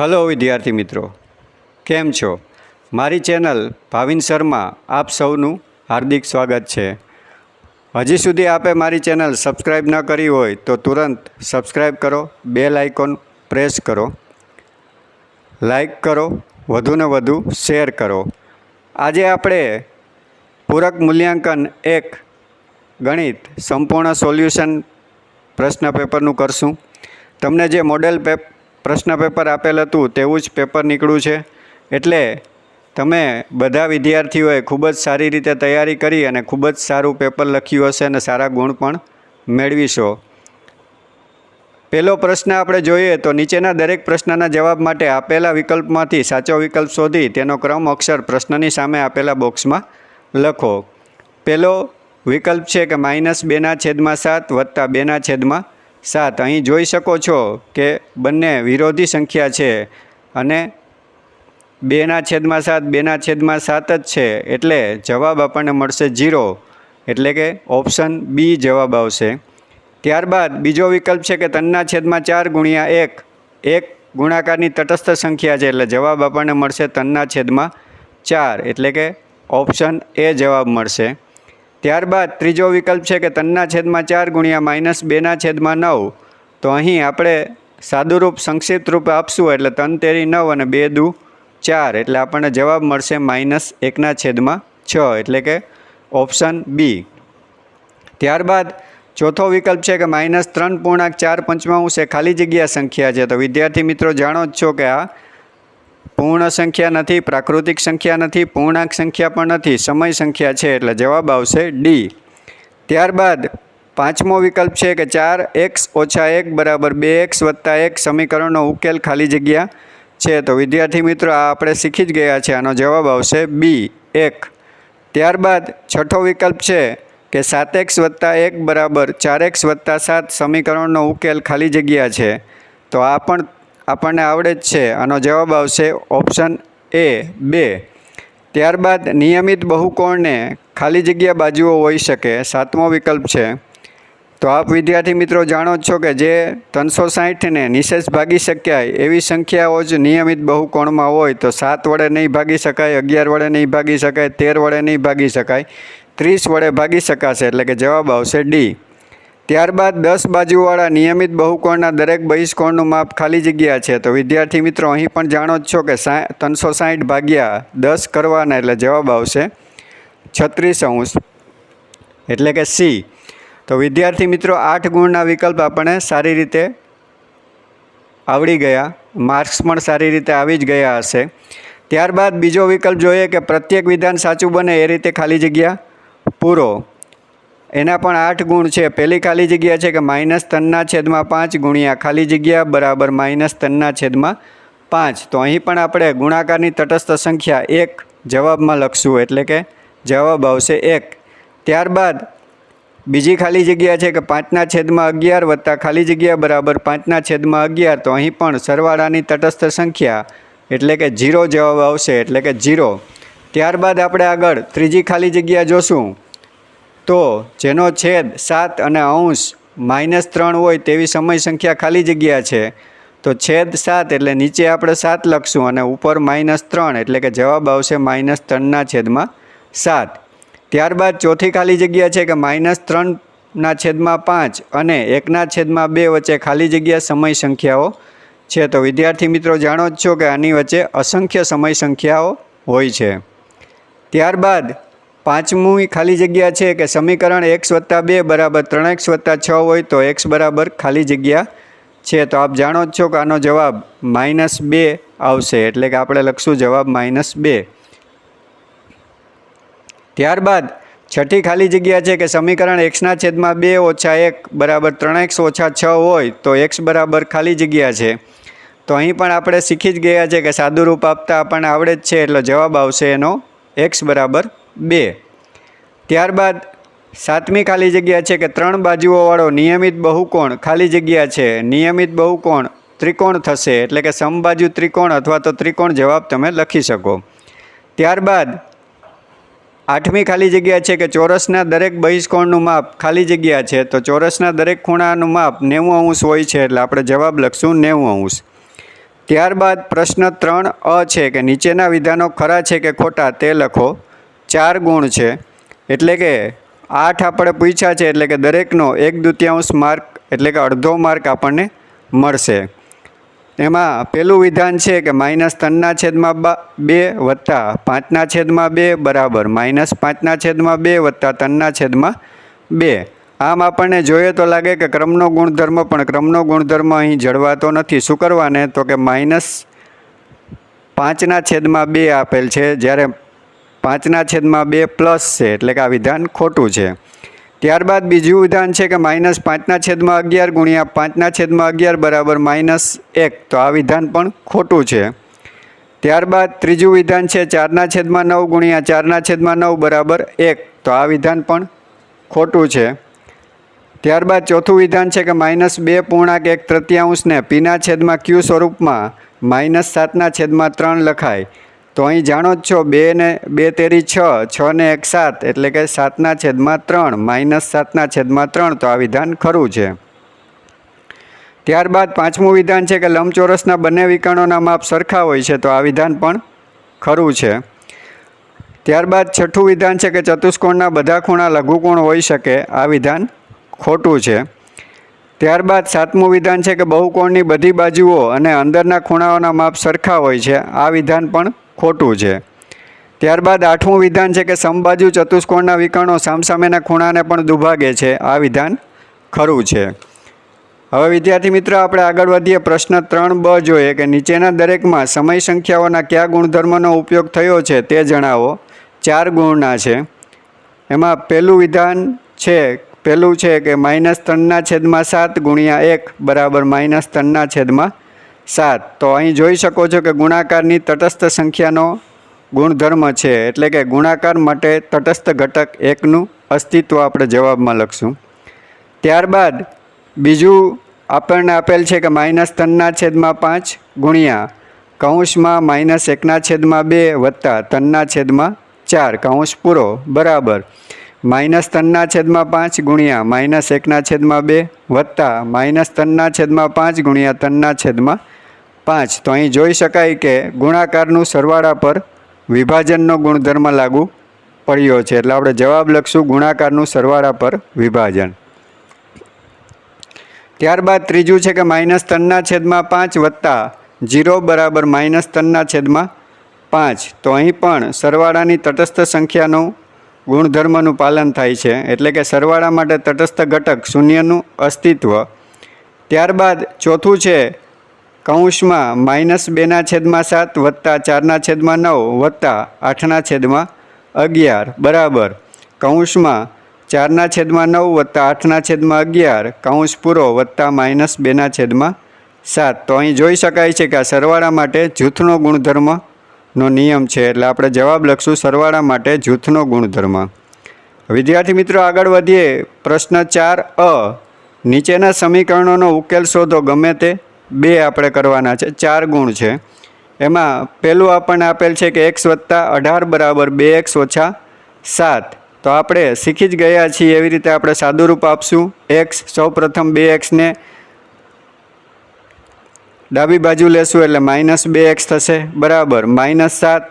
Hello વિદ્યાર્થી મિત્રો, કેમ છો? મારી ચેનલ ભાવિન શર્મા આપ સૌનું હાર્દિક સ્વાગત છે. હજી સુધી આપે મારી ચેનલ સબસ્ક્રાઈબ ન કરી હોય તો તુરંત સબસ્ક્રાઈબ કરો, બેલ આઇકોન પ્રેસ કરો લાઈક કરો વધુને વધુ શેર કરો. આજે આપણે પૂરક મૂલ્યાંકન એક ગણિત સંપૂર્ણ સોલ્યુશન પ્રશ્ન પેપરનું કરશું. તમને જે મોડેલ પેપ પ્રશ્ન પેપર આપેલ હતું, તેવું જ પેપર નીકળ્યું છે. એટલે તમે બધા વિદ્યાર્થીઓએ ખૂબ જ સારી રીતે તૈયારી કરી અને ખૂબ જ સારું પેપર લખ્યું હશે અને સારા ગુણ પણ મેળવીશો. પહેલો પ્રશ્ન આપણે જોઈએ તો નીચેના દરેક પ્રશ્નના જવાબ માટે આપેલા વિકલ્પમાંથી સાચો વિકલ્પ શોધી તેનો ક્રમ અક્ષર પ્રશ્નની સામે આપેલા બોક્સમાં લખો. પહેલો વિકલ્પ છે કે માઇનસ બેના છેદમાં સાત વત્તા બેના છેદમાં સાત, અહીં જોઈ શકો છો કે બંને વિરોધી સંખ્યા છે અને બેના છેદમાં સાત, બેના છેદમાં સાત જ છે. એટલે જવાબ આપણને મળશે જીરો એટલે કે ઓપ્શન બી જવાબ આવશે. ત્યારબાદ બીજો વિકલ્પ છે કે તનના છેદમાં ચાર ગુણ્યા એક. એક ગુણાકારની તટસ્થ સંખ્યા છે, એટલે જવાબ આપણને મળશે તનના છેદમાં ચાર. એટલે કે ઓપ્શન એ જવાબ મળશે. ત્યારબાદ ત્રીજો વિકલ્પ છે કે તનના છેદમાં ચાર ગુણ્યા માઇનસ બેના છેદમાં નવ. તો અહીં આપણે સાદુરૂપ સંક્ષિપ્ત રૂપે આપશું એટલે તન તેરી નવ અને બે દુ ચાર. એટલે આપણને જવાબ મળશે માઇનસ એકના છેદમાં છ, એટલે કે ઓપ્શન બી. ત્યારબાદ ચોથો વિકલ્પ છે કે માઇનસ ત્રણ પૂર્ણાંક ચાર પંચમાંશ એ ખાલી જગ્યા સંખ્યા છે. તો વિદ્યાર્થી મિત્રો જાણો જ છો કે આ પૂર્ણ સંખ્યા નથી, પ્રાકૃતિક સંખ્યા નથી, પૂર્ણાંક સંખ્યા પણ નથી, સમય સંખ્યા છે એટલે જવાબ આવશે ડી ત્યારબાદ પાંચમો વિકલ્પ છે કે ચાર એક્સ ઓછા એક બરાબર બે એક્સ વત્તા એક સમીકરણનો ઉકેલ ખાલી જગ્યા છે. તો વિદ્યાર્થી મિત્રો, આ આપણે શીખી જ ગયા છે. આનો જવાબ આવશે બી એક. ત્યારબાદ છઠ્ઠો વિકલ્પ છે કે સાત એક્સ વત્તા એક બરાબર ચાર એક્સ વત્તા સાત સમીકરણનો ઉકેલ ખાલી જગ્યા છે. તો આ પણ આપણને આવડે જ છે. આનો જવાબ આવશે ઓપ્શન એ, બે. ત્યારબાદ નિયમિત બહુકોણને ખાલી જગ્યા બાજુઓ હોઈ શકે. સાતમો વિકલ્પ છે. તો આપ વિદ્યાર્થી મિત્રો જાણો છો કે જે ત્રણસો સાહીઠને નિશેષ ભાગી શક્યાય એવી સંખ્યાઓ જ નિયમિત બહુકોણમાં હોય તો સાત વડે નહીં ભાગી શકાય, અગિયાર વડે નહીં ભાગી શકાય, તેર વડે નહીં ભાગી શકાય, ત્રીસ વડે ભાગી શકાશે. એટલે કે જવાબ આવશે ડી. ત્યારબાદ દસ બાજુવાળા નિયમિત બહુકોણના દરેક બહિષ્કોણનું માપ ખાલી જગ્યા છે. તો વિદ્યાર્થી મિત્રો, અહીં પણ જાણો જ છો કે ત્રણસો સાહીઠ ભાગ્યા દસ કરવાના એટલે જવાબ આવશે છત્રીસ અંશ. એટલે કે સી. તો વિદ્યાર્થી મિત્રો, આઠ ગુણના વિકલ્પ આપણે સારી રીતે આવડી ગયા. માર્ક્સ પણ સારી રીતે આવી જ ગયા હશે. ત્યારબાદ બીજો વિકલ્પ જોઈએ કે પ્રત્યેક વિધાન સાચું બને એ રીતે ખાલી જગ્યા પૂરો. એના પણ આઠ ગુણ છે. પહેલી ખાલી જગ્યા છે કે માઇનસ ત્રણના છેદમાં પાંચ ગુણ્યા ખાલી જગ્યા બરાબર માઇનસ ત્રણના છેદમાં પાંચ. તો અહીં પણ આપણે ગુણાકારની તટસ્થ સંખ્યા એક જવાબમાં લખશું, એટલે કે જવાબ આવશે એક. ત્યારબાદ બીજી ખાલી જગ્યા છે કે પાંચના છેદમાં અગિયાર વત્તા ખાલી જગ્યા બરાબર પાંચના છેદમાં અગિયાર. તો અહીં પણ સરવાળાની તટસ્થ સંખ્યા એટલે કે જીરો જવાબ આવશે, એટલે કે જીરો. ત્યારબાદ આપણે આગળ ત્રીજી ખાલી જગ્યા જોશું. તો જેનો છેદ સાત અને અંશ માઇનસ ત્રણ હોય તેવી સમય સંખ્યા ખાલી જગ્યા છે, તો છેદ સાત એટલે નીચે આપણે સાત લખશું અને ઉપર માઇનસ ત્રણ એટલે કે જવાબ આવશે માઇનસ ત્રણના છેદમાં સાત. ત્યારબાદ ચોથી ખાલી જગ્યા છે કે માઇનસ ત્રણના છેદમાં પાંચ અને એકના છેદમાં બે વચ્ચે ખાલી જગ્યા સમય સંખ્યાઓ છે. તો વિદ્યાર્થી મિત્રો જાણો જ છો કે આની વચ્ચે અસંખ્ય સમય સંખ્યાઓ હોય છે. ત્યારબાદ પાંચમું ખાલી જગ્યા છે કે સમીકરણ એક્સ વત્તા બે બરાબર ત્રણ એક્સ વત્તા છ હોય તો એક્સ બરાબર ખાલી જગ્યા છે. તો આપ જાણો જ છો કે આનો જવાબ માઇનસ બે આવશે એટલે કે આપણે લખશું જવાબ માઇનસ બે. ત્યારબાદ છઠ્ઠી ખાલી જગ્યા છે કે સમીકરણ એક્સના છેદમાં બે ઓછા એક બરાબર ત્રણ એક્સ ઓછા છ હોય તો એક્સ બરાબર ખાલી જગ્યા છે. તો અહીં પણ આપણે શીખી જ ગયા છે કે સાદુરૂપ આપતા આપણને આવડે જ છે એટલે જવાબ આવશે એનો એક્સ બરાબર બે. ત્યારબાદ સાતમી ખાલી જગ્યા છે કે ત્રણ બાજુઓવાળો નિયમિત બહુકોણ ખાલી જગ્યા છે. નિયમિત બહુકોણ ત્રિકોણ થશે એટલે કે સમબાજુ ત્રિકોણ અથવા તો ત્રિકોણ જવાબ તમે લખી શકો. ત્યારબાદ આઠમી ખાલી જગ્યા છે કે ચોરસના દરેક બહિષ્કોણનું માપ ખાલી જગ્યા છે. તો ચોરસના દરેક ખૂણાનું માપ નેવું અંશ હોય છે એટલે આપણે જવાબ લખશું નેવું અંશ. ત્યારબાદ પ્રશ્ન ત્રણ અ છે કે નીચેના વિધાનો ખરા છે કે ખોટા તે લખો. ચાર ગુણ છે. એટલે કે આઠ આપણે પૂછ્યા છે, એટલે કે દરેકનો એક દૃત્યાંશ માર્ક, એટલે કે અડધો માર્ક આપણને મળશે. એમાં પેલું વિધાન છે કે માઇનસ ત્રણના છેદમાં બા, બે વત્તા પાંચના છેદમાં બે બરાબર. માઇનસ પાંચના છેદમાં બે વત્તા ત્રણના છેદમાં બે. આમ આપણને જોઈએ તો લાગે કે ક્રમનો ગુણધર્મ, પણ ક્રમનો ગુણધર્મ અહીં જળવાતો નથી. શું કરવાને? તો કે માઇનસ પાંચના છેદમાં બે આપેલ છે, જ્યારે પાંચના છેદમાં બે પ્લસ છે, એટલે કે આ વિધાન ખોટું છે. ત્યારબાદ બીજું વિધાન છે કે માઇનસ પાંચના છેદમાં અગિયાર ગુણ્યા પાંચના છેદમાં અગિયાર બરાબર માઇનસ એક. તો આ વિધાન પણ ખોટું છે. ત્યારબાદ ત્રીજું વિધાન છે ચારના છેદમાં નવ ગુણ્યા ચારના છેદમાં નવ બરાબર એક. તો આ વિધાન પણ ખોટું છે. ત્યારબાદ ચોથું વિધાન છે કે માઇનસ બે પૂર્ણાંક એક તૃતીયાંશને પીના છેદમાં ક્યુ સ્વરૂપમાં માઇનસ સાતના છેદમાં ત્રણ લખાય. તો અહીં જાણો જ છો, બે ને, બે તેરી છ છ ને એક સાત, એટલે કે સાતના છેદમાં ત્રણ, માઇનસ સાતના છેદમાં ત્રણ, તો આ વિધાન ખરું છે. ત્યારબાદ પાંચમું વિધાન છે કે લંબચોરસના બંને વિકર્ણોના માપ સરખા હોય છે, તો આ વિધાન પણ ખરું છે. ત્યારબાદ છઠ્ઠું વિધાન છે કે ચતુષ્કોણના બધા ખૂણા લઘુકોણ હોઈ શકે, આ વિધાન ખોટું છે. ત્યારબાદ સાતમું વિધાન છે કે બહુકોણની બધી બાજુઓ અને અંદરના ખૂણાઓના માપ સરખા હોય છે, આ વિધાન પણ ખોટું છે. ત્યારબાદ આઠમું વિધાન છે કે સમબાજુ ચતુષ્કોણના વિકર્ણો સામસામેના ખૂણાને પણ દુભાગે છે. આ વિધાન ખરું છે. હવે વિદ્યાર્થી મિત્રો, આપણે આગળ વધીએ. પ્રશ્ન ત્રણ બ જોઈએ કે નીચેના દરેકમાં સમય સંખ્યાઓના કયા ગુણધર્મનો ઉપયોગ થયો છે તે જણાવો. ચાર ગુણના છે. એમાં પહેલું વિધાન છે, પહેલું છે કે માઇનસ ત્રણના છેદમાં સાત ગુણ્યા એક બરાબર માઇનસ ત્રણના છેદમાં સાત. તો અહીં જોઈ શકો છો કે ગુણાકારની તટસ્થ સંખ્યાનો ગુણધર્મ છે. એટલે કે ગુણાકાર માટે તટસ્થ ઘટક એકનું અસ્તિત્વ આપણે જવાબમાં લખશું. ત્યારબાદ બીજું આપણને આપેલ છે કે માઇનસ ત્રણના છેદમાં પાંચ ગુણ્યા કૌંસમાં માઇનસ એકના છેદમાં બે વત્તા ત્રણના છેદમાં ચાર. કૌંસ પૂરો. બરાબર. માઇનસ ત્રણના છેદમાં પાંચ ગુણ્યા માઇનસ એકના છેદમાં બે વત્તા માઇનસ ત્રણના છેદમાં પાંચ ગુણ્યા ત્રણના છેદમાં પાંચ. તો અહીં જોઈ શકાય કે ગુણાકારનું સરવાળા પર વિભાજનનો ગુણધર્મ લાગુ પડ્યો છે. એટલે આપણે જવાબ લખશું ગુણાકારનું સરવાળા પર વિભાજન. ત્યારબાદ ત્રીજું છે કે માઇનસ ત્રણના છેદમાં પાંચ વત્તા જીરો બરાબર માઇનસ ત્રણના છેદમાં પાંચ. તો અહીં પણ સરવાળાની તટસ્થ સંખ્યાનું ગુણધર્મનું પાલન થાય છે. એટલે કે સરવાળા માટે તટસ્થ ઘટક શૂન્યનું અસ્તિત્વ. ત્યારબાદ ચોથું છે કૌંસમાં માઇનસ બેના છેદમાં સાત વત્તા ચારના છેદમાં નવ વત્તા આઠના છેદમાં અગિયાર. બરાબર. કૌંસમાં ચારના છેદમાં નવ વત્તા આઠના છેદમાં અગિયાર. કૌંસ પૂરો વત્તા માઇનસ બેના છેદમાં સાત. તો અહીં જોઈ શકાય છે કે આ સરવાળા માટે જૂથનો ગુણધર્મનો નિયમ છે. એટલે આપણે જવાબ લખશું સરવાળા માટે જૂથનો ગુણધર્મ. વિદ્યાર્થી મિત્રો, આગળ વધીએ. પ્રશ્ન ચાર અ. નીચેના સમીકરણોનો ઉકેલ શોધો. ગમે તે બે આપણે કરવાના છે, ચાર ગુણ છે. એમાં પહેલું આપણને આપેલ છે કે એક્સ વત્તા અઢાર બરાબર બે એક્સ ઓછા સાત. તો આપણે શીખી જ ગયા છીએ એવી રીતે આપણે સાદુરૂપ આપશું. એક્સ સૌપ્રથમ બે એક્સને ડાબી બાજુ લેશું એટલે માઇનસ બે એક્સ થશે. બરાબર, માઇનસ સાત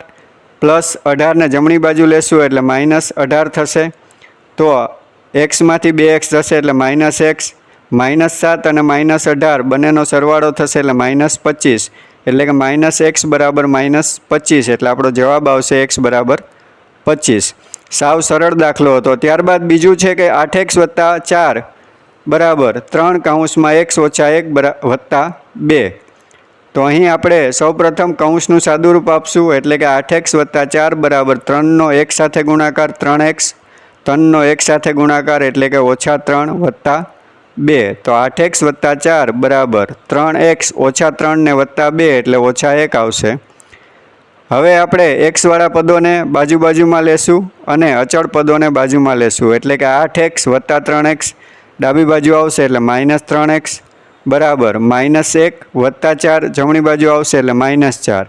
પ્લસ અઢારને જમણી બાજુ લેશું એટલે માઇનસ અઢાર થશે. તો એક્સમાંથી બે એક્સ થશે એટલે માઇનસ એક્સ. માઇનસ સાત અને માઇનસ અઢાર, બંનેનો સરવાળો થશે એટલે માઇનસ પચીસ. એટલે કે માઇનસ એક્સ બરાબર માઇનસ પચીસ, એટલે આપણો જવાબ આવશે એક્સ બરાબર પચીસ. સાવ સરળ દાખલો હતો. ત્યારબાદ બીજું છે કે આઠ એક્સ વત્તા ચાર બરાબર ત્રણ કાઉન્સમાં એક્સ ઓછા એક બરા, વત્તા બે. તો અહીં આપણે સૌપ્રથમ કૌંસનું સાદુરૂપ આપશું. એટલે કે આઠ એક્સ વત્તા ચાર બરાબર ત્રણનો એક સાથે ગુણાકાર ત્રણ એક્સ, ત્રણનો એક સાથે ગુણાકાર એટલે કે ઓછા ત્રણ વત્તા બે. તો આઠ એક્સ વત્તા ચાર બરાબર. ત્રણ એક્સ ઓછા ત્રણ ને વત્તા બે એટલે ઓછા એક આવશે. હવે આપણે એક્સવાળા પદોને બાજુ બાજુમાં લેશું અને અચળ પદોને બાજુમાં લેશું. એટલે કે આઠ એક્સ વત્તા ત્રણ એક્સ ડાબી બાજુ આવશે એટલે માઇનસ ત્રણ એક્સ બરાબર. માઇનસ એક વત્તા ચાર જમણી બાજુ આવશે એટલે માઇનસ ચાર.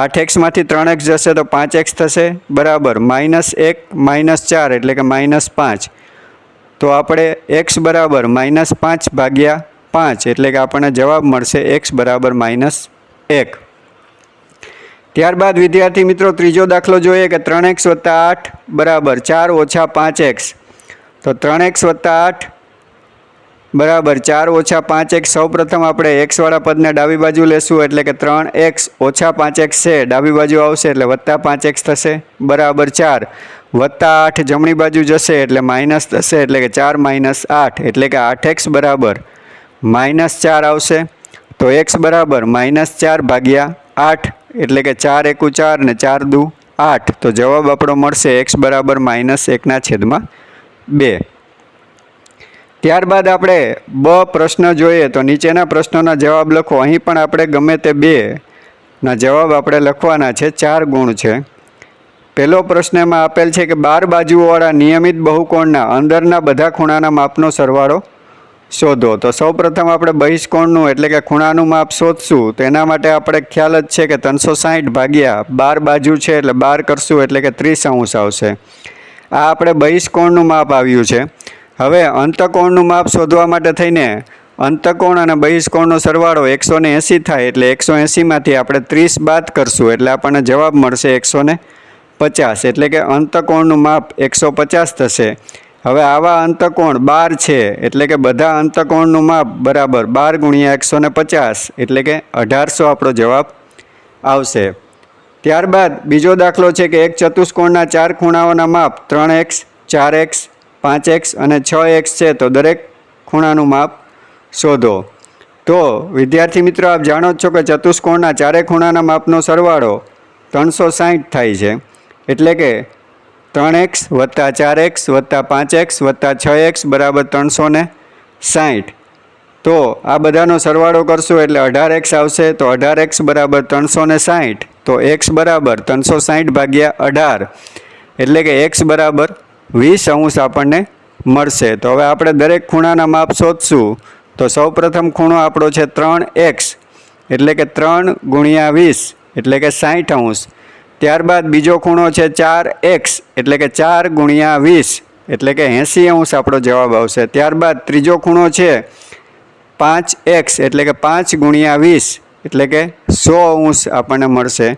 આઠ એક્સમાંથી ત્રણ એક્સ જશે તો પાંચ એક્સ થશે. બરાબર. માઇનસ એક માઇનસ ચાર એટલે કે માઇનસ પાંચ. તો આપણે એક્સ બરાબર માઇનસ પાંચ ભાગ્યા પાંચ એટલે કે આપણને જવાબ મળશે એક્સ બરાબર માઇનસ એક. ત્યારબાદ વિદ્યાર્થી મિત્રો, ત્રીજો દાખલો જોઈએ કે ત્રણ એક્સ વત્તા આઠ બરાબર ચાર ઓછા પાંચ એક્સ. તો ત્રણ એક્સ વત્તા આઠ બરાબર ચાર ઓછા પાંચ એક્સ. સૌપ્રથમ આપણે એક્સવાળા પદને ડાબી બાજુ લેશું એટલે કે ત્રણ એક્સ ઓછા પાંચ એક્સ છે. ડાબી બાજુ આવશે એટલે વત્તા પાંચ એક્સ થશે. બરાબર ચાર. વત્તા આઠ જમણી બાજુ જશે એટલે માઇનસ થશે, એટલે કે ચાર માઇનસ આઠ, એટલે કે આઠ એક્સ બરાબર. માઇનસ ચાર આવશે, તો એક્સ બરાબર માઇનસ ચાર ભાગ્યા આઠ, એટલે કે ચાર એકુ ચાર ને ચાર દુ આઠ. તો જવાબ આપણો મળશે એક્સ બરાબર માઇનસ એકના છેદમાં બે. ત્યારબાદ આપણે બ પ્રશ્ન જોઈએ, તો નીચેના પ્રશ્નોના જવાબ લખો. અહીં પણ આપણે ગમે તે બે ના જવાબ આપણે લખવાના છે, ચાર ગુણ છે. પહેલો પ્રશ્ન એમાં આપેલ છે કે બાર બાજુઓવાળા નિયમિત બહુકોણના અંદરના બધા ખૂણાના માપનો સરવાળો શોધો. તો સૌપ્રથમ આપણે બહિષ્કોણનું એટલે કે ખૂણાનું માપ શોધશું. તો એના માટે આપણે ખ્યાલ જ છે કે ત્રણસો સાહીઠ ભાગ્યા બાર બાજુ છે એટલે બાર કરશું એટલે કે ત્રીસ અંશ આવશે. આ આપણે બહિષ્કોણનું માપ આવ્યું છે. હવે અંતકોણનું માપ શોધવા માટે થઈને અંતકોણ અને બહિષ્કોણનો સરવાળો એકસો ને એંસી થાય એટલે એકસો એંસીમાંથી આપણે ત્રીસ બાદ કરશું એટલે આપણને જવાબ મળશે એકસો ને પચાસ, એટલે કે અંતકોણનું માપ એકસો પચાસ થશે. હવે આવા અંતકોણ બાર છે, એટલે કે બધા અંતકોણનું માપ બરાબર બાર ગુણ્યા એકસો ને પચાસ, એટલે કે અઢારસો આપણો જવાબ આવશે. ત્યારબાદ બીજો દાખલો છે કે એક ચતુષ્કોણના ચાર ખૂણાઓના માપ ત્રણ એક્સ, ચાર એક્સ, પાંચ એક્સ અને છ એક્સ છે, તો દરેક ખૂણાનું માપ શોધો. તો વિદ્યાર્થી મિત્રો, આપ જાણો જ છો કે ચતુષ્કોણના ચારે ખૂણાના માપનો સરવાળો ત્રણસો સાહીઠ થાય છે. એટલે કે ત્રણ એક્સ વત્તા ચાર એક્સ વત્તા પાંચ એક્સ વત્તા છ એક્સ બરાબર ત્રણસો ને સાહીઠ તો આ બધાનો સરવાળો કરશું એટલે અઢાર એક્સ આવશે તો અઢાર એક્સ બરાબર ત્રણસો ને સાહીઠ તો એક્સ બરાબર ત્રણસો સાહીઠ ભાગ્યા અઢાર. એટલે કે એક્સ બરાબર વીસ અંશ આપણને મળશે. તો હવે આપણે દરેક ખૂણાના માપ શોધશું. તો સૌપ્રથમ ખૂણો આપણો છે ત્રણ એક્સ. એટલે કે ત્રણ ગુણ્યા વીસ. એટલે કે સાહીઠ અંશ. ત્યારબાદ બીજો ખૂણો છે ચાર એક્સ, એટલે કે ચાર ગુણ્યા વીસ, એટલે કે એંસી અંશ આપણો જવાબ આવશે. ત્યારબાદ ત્રીજો ખૂણો છે પાંચ એક્સ, એટલે કે પાંચ ગુણ્યા વીસ, એટલે કે સો અંશ આપણને મળશે.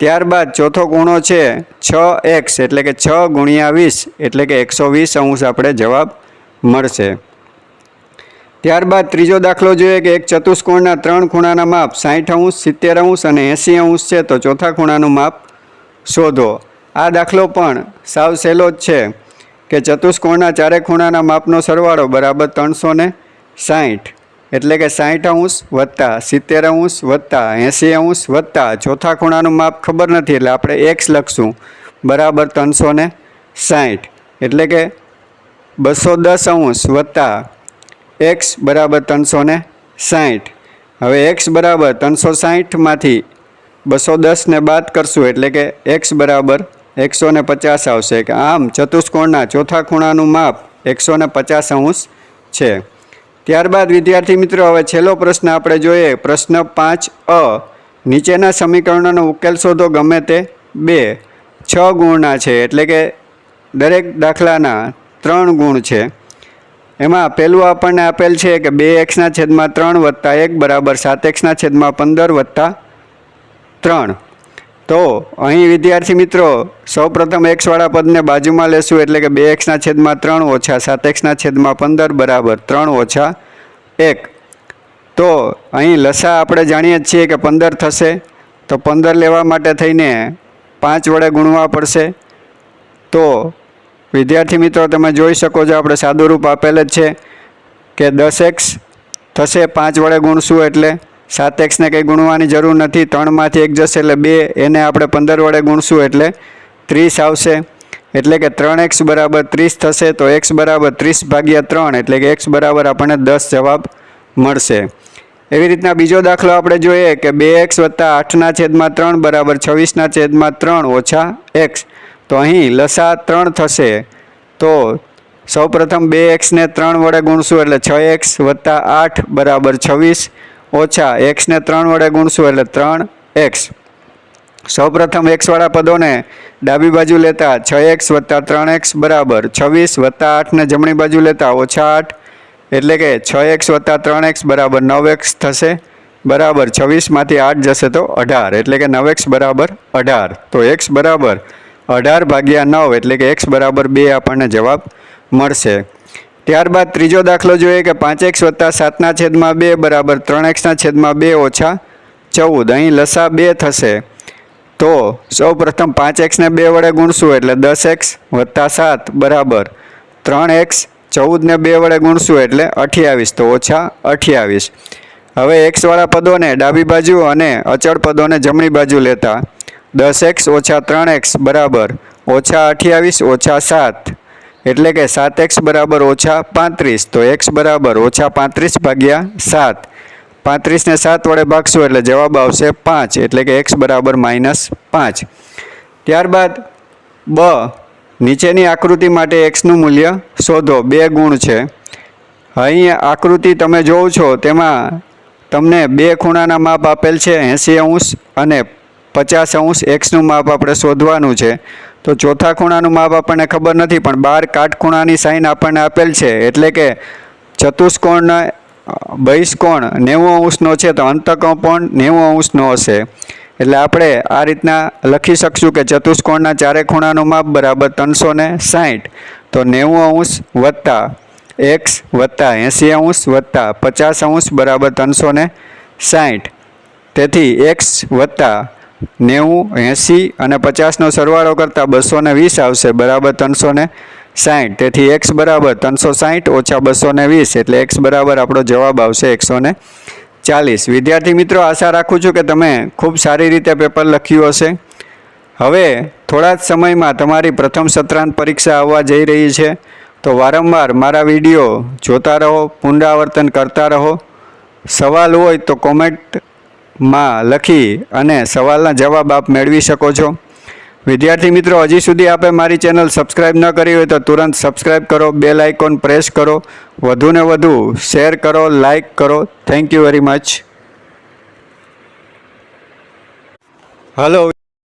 ત્યારબાદ ચોથો ખૂણો છે છ એક્સ, એટલે કે છ ગુણ્યા વીસ, એટલે કે એકસો વીસ અંશ આપણે જવાબ મળશે. ત્યારબાદ ત્રીજો દાખલો જોઈએ કે એક ચતુષ્કોણના ત્રણ ખૂણાના માપ સાઠ અંશ, સિત્તેર અંશ અને એંસી અંશ છે, તો ચોથા ખૂણાનું માપ શોધો. આ દાખલો પણ સાવ સહેલો જ છે કે ચતુષ્કોણના ચારે ખૂણાના માપનો સરવાળો બરાબર ત્રણસો ને સાઠ એટલે કે સાઠ અંશ વત્તા સિત્તેર અંશ વત્તા એંસી અંશ વત્તા ચોથા ખૂણાનું માપ ખબર નથી એટલે આપણે એક્સ લખશું. બરાબર ત્રણસો ને સાઠ એટલે કે બસો દસ અંશ વત્તા એક્સ બરાબર ત્રણસો ને સાઠ હવે એક્સ બરાબર ત્રણસો સાઠમાંથી બસો દસને બાદ કરશું એટલે કે એક્સ બરાબર એકસો ને પચાસ આવશે. કે આમ ચતુષ્કોણના ચોથા ખૂણાનું માપ એકસો ને પચાસ અંશ છે. ત્યારબાદ વિદ્યાર્થી મિત્રો, હવે છેલ્લો પ્રશ્ન આપણે જોઈએ. પ્રશ્ન પાંચ અ. નીચેના સમીકરણોનો ઉકેલ શોધો ગમે તે બે. છ ગુણના છે એટલે કે દરેક દાખલાના ત્રણ ગુણ છે. એમાં પહેલું આપણને આપેલ છે કે બે એક્સના છેદમાં ત્રણ વત્તા એક બરાબર સાત એક્સના છેદમાં પંદર વત્તા ત્રણ. તો અહીં વિદ્યાર્થી મિત્રો, સૌપ્રથમ એક્સવાળા પદને બાજુમાં લેશું એટલે કે બે એક્સના છેદમાં ત્રણ ઓછા સાત એક્સના છેદમાં પંદર બરાબર ત્રણ ઓછા એક. તો અહીં લસા આપણે જાણીએ જ છીએ કે પંદર થશે. તો પંદર લેવા માટે થઈને પાંચ વડે ગુણવા પડશે. તો વિદ્યાર્થી મિત્રો, તમે જોઈ શકો છો, આપણે સાદું રૂપ આપેલ જ છે કે દસ એક્સ થશે પાંચ વડે ગુણશું એટલે સાત એક્સને કંઈ ગુણવાની જરૂર નથી, ત્રણમાંથી એક જશે એટલે બે, એને આપણે પંદર વડે ગુણશું એટલે ત્રીસ આવશે. એટલે કે ત્રણ એક્સ બરાબર ત્રીસ થશે તો એક્સ બરાબર ત્રીસ ભાગ્યા ત્રણ એટલે કે એક્સ બરાબર આપણને દસ જવાબ મળશે. એવી રીતના બીજો દાખલો આપણે જોઈએ કે બે એક્સ વત્તા આઠના છેદમાં ત્રણ બરાબર છવ્વીસના છેદમાં ત્રણ ઓછા એક્સ તો અહીં લસા ત્રણ થશે તો સૌપ્રથમ બે એક્સને ત્રણ વડે ગુણશું એટલે છ એક્સ વત્તા આઠ બરાબર છવ્વીસ. ઓછા એક્સને ત્રણ વડે ગુણશું એટલે ત્રણ એક્સ સૌપ્રથમ એક્સવાળા પદોને ડાબી બાજુ લેતા છ એક્સ વત્તા ત્રણ એક્સ બરાબર છવ્વીસ વત્તા આઠને જમણી બાજુ લેતા ઓછા આઠ. એટલે કે છ એક્સ વત્તા ત્રણ એક્સ બરાબર નવ એક્સ થશે. બરાબર છવ્વીસમાંથી આઠ જશે તો અઢાર. એટલે કે નવ એક્સ બરાબર અઢાર. તો એક્સ બરાબર અઢાર ભાગ્યા નવ એટલે કે એક્સ બરાબર બે આપણને જવાબ મળશે. ત્યારબાદ ત્રીજો દાખલો જોઈએ કે પાંચ એક્સ વત્તા સાતના છેદમાં બે બરાબર ત્રણ એક્સના છેદમાં બે ઓછા ચૌદ. અહીં લસા બે થશે. તો સૌ પ્રથમ પાંચ એક્સને બે વડે ગુણશું એટલે દસ એક્સ વત્તા સાત બરાબર ત્રણ એક્સ ચૌદને બે વડે ગુણશું એટલે અઠ્યાવીસ. તો ઓછા અઠ્યાવીસ. હવે એક્સવાળા પદોને ડાબી બાજુ અને અચળ પદોને જમણી બાજુ લેતા દસ એક્સ ઓછા ત્રણ એક્સ બરાબર ઓછા અઠ્યાવીસ ઓછા સાત. એટલે કે સાત એક્સ બરાબર ઓછા પાંત્રીસ. તો એક્સ બરાબર ઓછા પાંત્રીસ ભાગ્યા સાત. પાંત્રીસને સાત વડે ભાગશું એટલે જવાબ આવશે પાંચ. એટલે કે એક્સ બરાબર માઇનસ પાંચ. ત્યારબાદ બ. નીચેની આકૃતિ માટે એક્સનું મૂલ્ય શોધો. બે ગુણ છે. અહીં આકૃતિ તમે જોવો છો, તેમાં તમને બે ખૂણાના માપ આપેલ છે, એંસી અંશ અને પચાસ અંશ. એક્સનું માપ આપણે શોધવાનું છે. તો ચોથા ખૂણાનું માપ આપણને ખબર નથી, પણ બાર કાટખૂણાની સાઈન આપણને આપેલ છે. એટલે કે ચતુષ્કોણ બહિષ્કોણ નેવું અંશનો છે, તો અંતકોણ નેવું અંશનો હશે. એટલે આપણે આ રીતના લખી શકશું કે ચતુષ્કોણના ચારે ખૂણાનું માપ બરાબર ત્રણસો ને સાઠ તો નેવું અંશ વત્તા એક્સ વત્તા એંસી અંશ વત્તા પચાસ અંશ બરાબર ત્રણસો ને સાઠ તેથી એક્સ વત્તા નેવું, એંસી અને પચાસનો સરવાળો કરતાં બસો વીસ આવશે. બરાબર ત્રણસો ને સાઠ. તેથી એક્સ બરાબર ત્રણસો સાઠ ઓછા બસો વીસ. એટલે એક્સ બરાબર આપણો જવાબ આવશે એકસો ચાલીસ. વિદ્યાર્થી મિત્રો, આશા રાખું છું કે તમે ખૂબ સારી રીતે પેપર લખ્યું હશે. હવે થોડા જ સમયમાં તમારી પ્રથમ સત્રાંત પરીક્ષા આવવા જઈ રહી છે. તો વારંવાર મારા વીડિયો જોતા રહો, પુનરાવર્તન કરતા રહો. સવાલ હોય તો કોમેન્ટમાં લખી અને સવાલના જવાબ આપ મેળવી શકો છો. વિદ્યાર્થી મિત્રો, હજી સુધી આપે મારી ચેનલ સબસ્ક્રાઈબ ન કરી હોય તો તુરંત સબસ્ક્રાઈબ કરો, બેલ આઇકોન પ્રેસ કરો વધુને વધુ શેર કરો, લાઇક કરો. Thank you very much. Hello